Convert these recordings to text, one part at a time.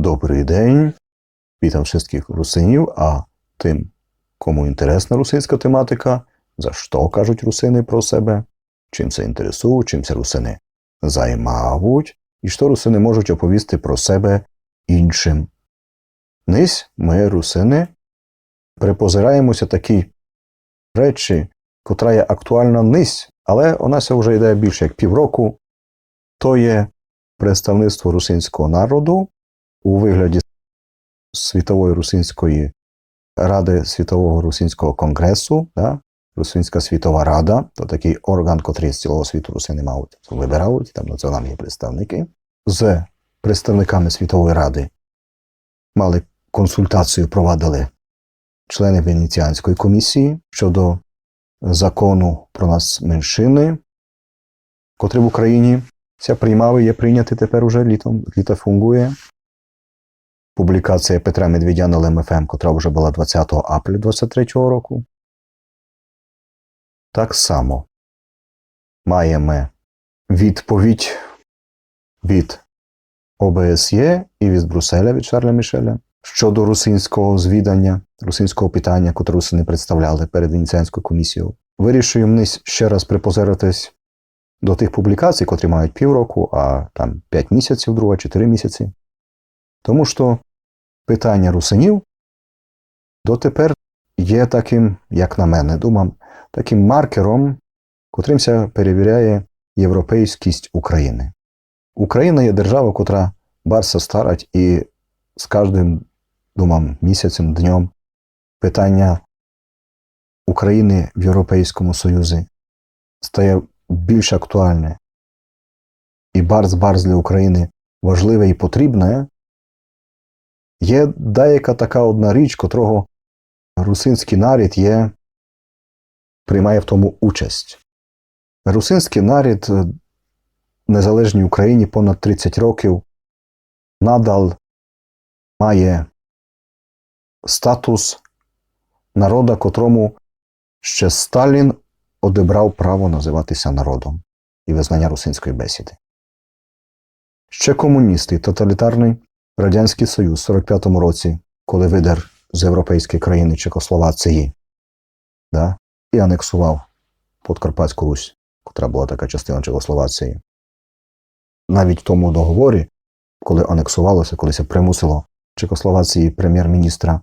Добрий день. Вітам wszystkich русинів, а тим, кому інтересна русинська тематика, за що кажуть русини про себе, чим це інтересують, чим це русини займають, і що русини можуть оповісти про себе іншим. Нись ми, русини, припозираємося такі речі, котра є актуальна нись, але у нас вже йде більше як півроку. То є представництво русинського народу у вигляді Світової Русинської Ради Світового Русинського Конгресу, да? Русинська світова рада, то такий орган, котрий з цілого світу русини мають, вибирають, там національні представники. З представниками Світової Ради мали консультацію, провадили члени Венеціанської комісії щодо закону про нас меншини, котрий в Україні ся приймав і є прийнятий тепер уже літом, літо фунгує. Публікація Петра Медведя на ЛМФМ, котра вже була 20 апреля 23 року. Так само маємо відповідь від ОБСЄ і від Брюсселя від Шарля Мішеля щодо русинського звідання, русинського питання, котре русини представляли перед Венеціанською комісією. Вирішуємо низ ще раз припозиритись до тих публікацій, котрі мають півроку, а там 5 місяців, друга, 4 місяці. Тому що питання русинів дотепер є таким, як на мене, думам, таким маркером, котримся перевіряє європейськість України. Україна є держава, котра барса старать, і з кожним, думам, місяцем, днем питання України в Європейському Союзі стає більш актуальне. І барс-барс для України важливе і потрібне, Є деяка така одна річ, котрого русинський нарід є, приймає в тому участь. Русинський нарід в незалежній Україні понад 30 років надал має статус народа, котрому ще Сталін одебрав право називатися народом і визнання русинської бесіди. Ще комуністи, тоталітарний Радянський Союз в 45-му році, коли видер з європейської країни Чехословації, да, і анексував Подкарпатську Русь, котра була така частина Чехословації. Навіть в тому договорі, коли анексувалося, коли примусило Чехословації прем'єр-міністра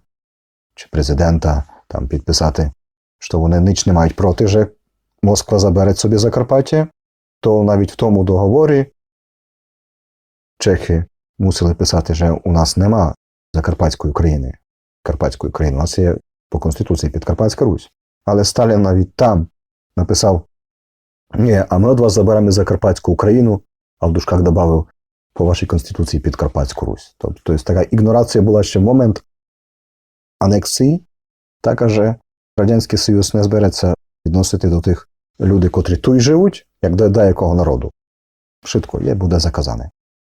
чи президента там підписати, що вони ніч не мають проти, що Москва забере собі Закарпаття, то навіть в тому договорі Чехи мусили писати, що у нас нема Закарпатської України, Карпатської України, у нас є по Конституції Підкарпатська Русь. Але Сталін навіть там написав: Ні, а ми від вас заберемо Закарпатську Україну, а в дужках додав по вашій Конституції Підкарпатську Русь. Тобто, така ігнорація була ще в момент анексії, так каже, Радянський Союз не збереться відносити до тих людей, котрі тут живуть, як до деякого народу. Швидко є, буде заказане.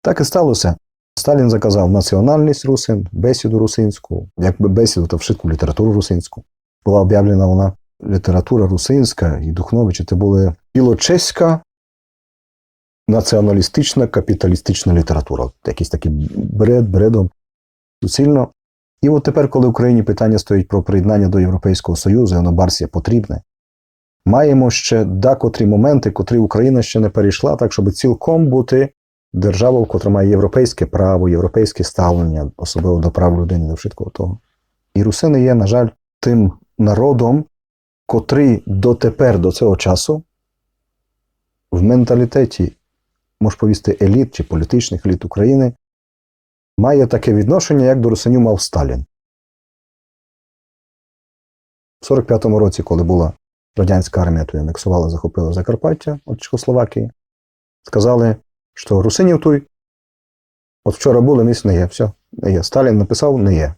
Так і сталося. Сталін заказав національність русин, бесіду русинську, якби бесіду, то вшитку літературу русинську. Була об'явлена вона література русинська і Духновичі. Це була білочеська націоналістична капіталістична література. Якийсь такий бред, бредом суцільно. І от тепер, коли в Україні питання стоїть про приєднання до Європейського Союзу, і воно барсія потрібне, маємо ще декотрі моменти, котрі Україна ще не перейшла, так щоб цілком бути держава, котра має європейське право, європейське ставлення, особливо до прав людини, до вшиткого того. І русини є, на жаль, тим народом, котрий дотепер, до цього часу, в менталітеті, можеш повісти, еліт чи політичних еліт України, має таке відношення, як до русинів мав Сталін. В 45-му році, коли була радянська армія, то анексувала, захопила Закарпаття від Чехословакії, сказали, що русинів той, от вчора були, ниць не є. Все, не є. Сталін написав, не є.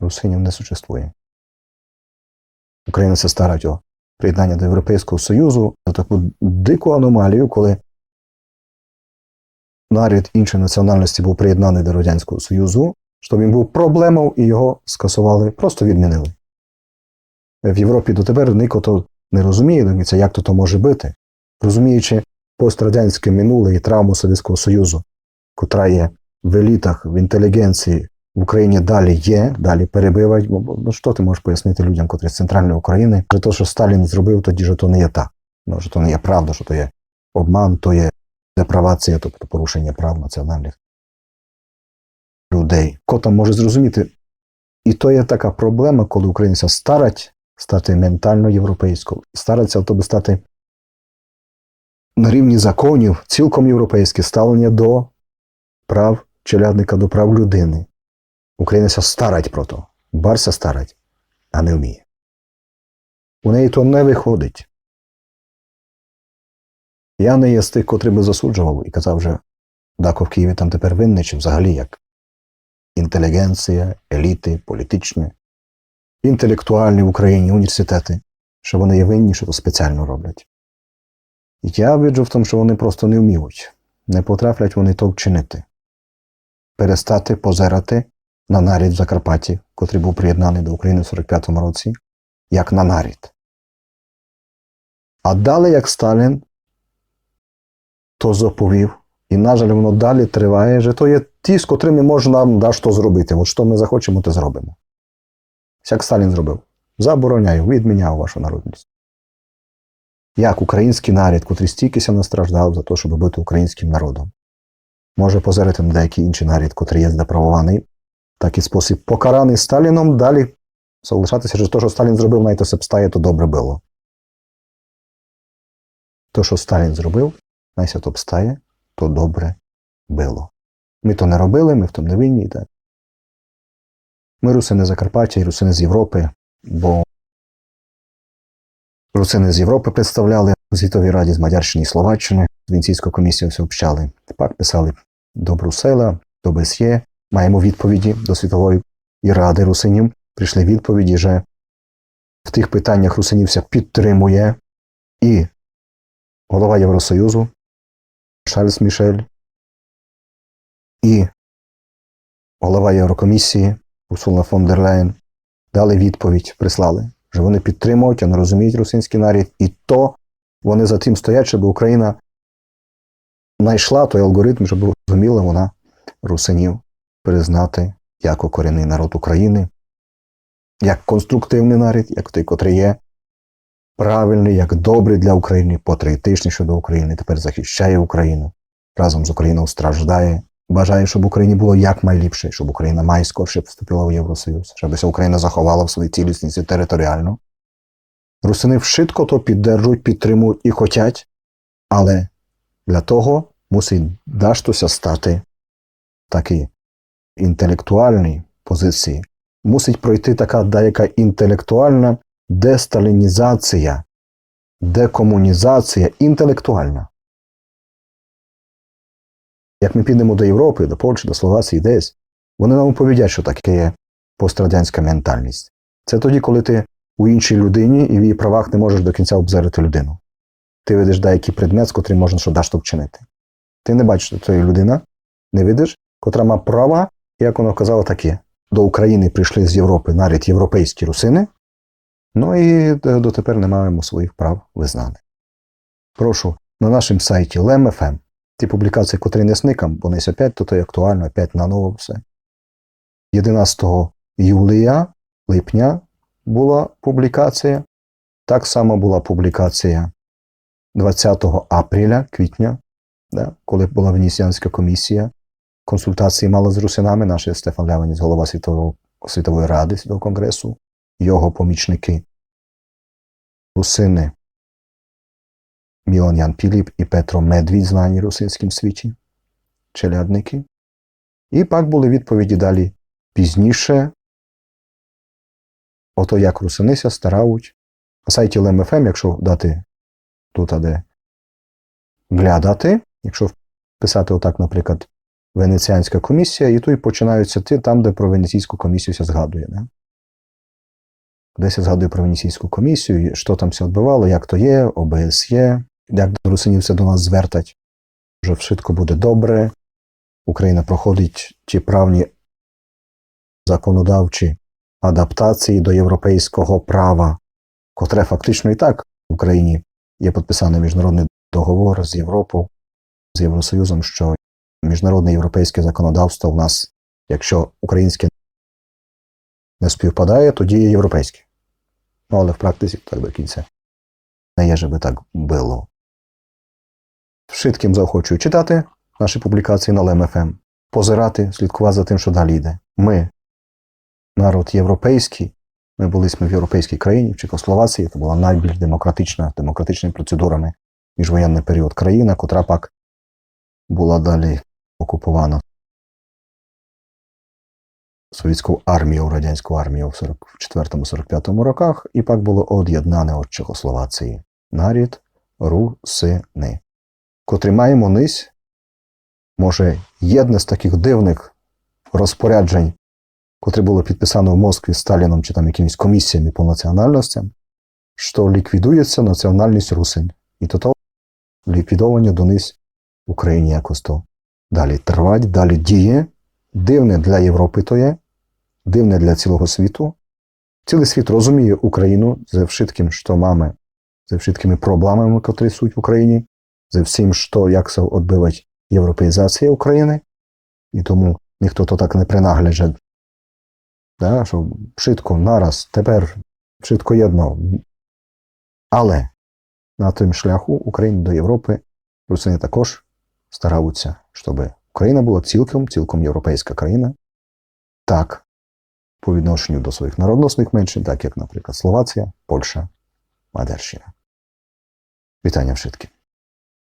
Русинів не существує. Україна це старать о приєднання до Європейського Союзу за таку дику аномалію, коли нарід іншої національності був приєднаний до Радянського Союзу, що він був проблемою і його скасували, просто відмінили. В Європі дотепер ніхто не розуміє, як то, то може бути, розуміючи пострадянське минуле і травму Совєтського Союзу, котра є в елітах, в інтелігенції в Україні далі є, далі перебивають. Ну що ти можеш пояснити людям, котрі з центральної України, що те, що Сталін зробив, тоді що то не є так. Ну, що то не є правда, що то є обман, то є деправація, тобто порушення прав національних людей. Хто там може зрозуміти? І то є така проблема, коли українця старать стати ментально європейською, стараться в тобі стати на рівні законів, цілком європейське ставлення до прав челядника, до прав людини. Українця старать про то, барся старать, а не вміє. У неї то не виходить. Я не є з тих, котрий би засуджував і казав, що Дако в Києві там тепер винний, чи взагалі як інтелігенція, еліти, політичні, інтелектуальні в Україні університети, що вони є винні, що то спеціально роблять. Я виджу в тому, що вони просто не вміють, не потраплять вони то вчинити, перестати позирати на нарід в Закарпатті, котрий був приєднаний до України в 45-му році, як на нарід. А далі, як Сталін, то заповів. І, на жаль, воно далі триває, що то є ті, з котрими можна да, що зробити. От що ми захочемо, то зробимо. Як Сталін зробив. Забороняю, відміняв вашу народність. Як український народ, котрий стійкися настраждав за те, щоб бути українським народом, може позирити на деякий інший народ, котрий є здеправований, в такий спосіб покараний Сталіном, далі залишатися, що те, що Сталін зробив, навіть все обстає, то добре було. То, що Сталін зробив, найся то обстає, то добре було. Ми то не робили, ми в тому не винні. Так. Ми русини Закарпаття і русини з Європи, бо русини з Європи представляли у Світовій Раді з Мадярщини і Словаччини, з Венеційською комісією все общали. Тепер писали до Брюсселя, до БСЄ, маємо відповіді до Світової Ради русинів. Прийшли відповіді, що в тих питаннях русинівся підтримує і голова Євросоюзу Шарльз Мішель і голова Єврокомісії Урсула фон дер Лейн дали відповідь, прислали, що вони підтримують, вони розуміють русинський нарід, і то вони за тим стоять, щоб Україна знайшла той алгоритм, щоб розуміла вона русинів признати як корінний народ України, як конструктивний народ, як той, котрий є правильний, як добрий для України, патріотичний щодо України, тепер захищає Україну, разом з Україною страждає, бажає, щоб Україні було як найліпше, щоб Україна майскорше вступила в Євросоюз, щоб Україна заховала в своїй цілісності територіально. Русини вшитко то піддержують, підтримують і хотять, але для того мусить даштося стати такі інтелектуальні позиції. Мусить пройти така деяка інтелектуальна десталінізація, декомунізація інтелектуальна. Як ми підемо до Європи, до Польщі, до Словації десь, вони нам оповідять, що таке є пострадянська ментальність. Це тоді, коли ти у іншій людині і в її правах не можеш до кінця обзерити людину. Ти видиш деякий предмет, з котрим можна що дашто вчинити. Ти не бачиш, що це людина, не видиш, котра має права, як воно казало, таке. До України прийшли з Європи навіть європейські русини, ну і дотепер не маємо своїх прав визнаних. Прошу на нашому сайті LEM.FM ті публікації, котрі не сникам, бо не опять тут актуально, опять на ново все. 11 юлія, липня була публікація. Так само була публікація 20 апреля, квітня, да, коли була Венеціанська комісія. Консультації мала з русинами, наш Стефан Леваніс, голова Світового, Світової Ради Світового Конгресу, його помічники, русини Мілан Ян Піліп і Петро Медвідь, знані в русинському світі, челядники. І пак були відповіді далі пізніше. Ото як русинися старають. На сайті LMFM, якщо дати тут, де глядати, якщо вписати отак, наприклад, Венеціанська комісія, і тут починаються ті, там, де про Венеційську комісію ся згадує. Не? Десь згадує про Венеційську комісію, що там все відбувало, як то є, ОБСЄ, як до русинів все до нас звертать, що швидко буде добре. Україна проходить ті правні законодавчі адаптації до європейського права, котре фактично і так в Україні є підписаний міжнародний договор з Європою, з Євросоюзом, що міжнародне європейське законодавство в нас, якщо українське не співпадає, тоді є європейське. Ну, але в практиці так до кінця не є, щоб так було. Швидким заохочую читати наші публікації на LMFM, позирати, слідкувати за тим, що далі йде. Ми, народ європейський, ми були в європейській країні, в Чехословації, це була найбільш демократична, демократичними процедурами міжвоєнний період країна, котра пак була далі окупована совєтською армією, радянською армією в 44-45 роках, і пак було од'єднане від Чехословації. Нарід русини, котрі маємо нись, може, єдне з таких дивних розпоряджень, котре було підписано в Москві Сталіном чи там якимись комісіями по національностям, що ліквідується національність русин. І то ліквідовані дониз в Україні якось то далі тривать, далі діє. Дивне для Європи то є, дивне для цілого світу. Цілий світ розуміє Україну ze wszystkim, що mamy, ze wszystkimi problemami, які суть в Україні, ze всім, що як се відбивать європеїзація України. І тому ніхто то так не принагляже, да, що швидко, нараз, тепер швидко єдно. Але на тим шляху України до Європи русини також стараються, щоб Україна була цілком, цілком європейська країна. Так, по відношенню до своїх народносних меншин, так як, наприклад, Словація, Польща, Мадерщина. Вітання všetkým.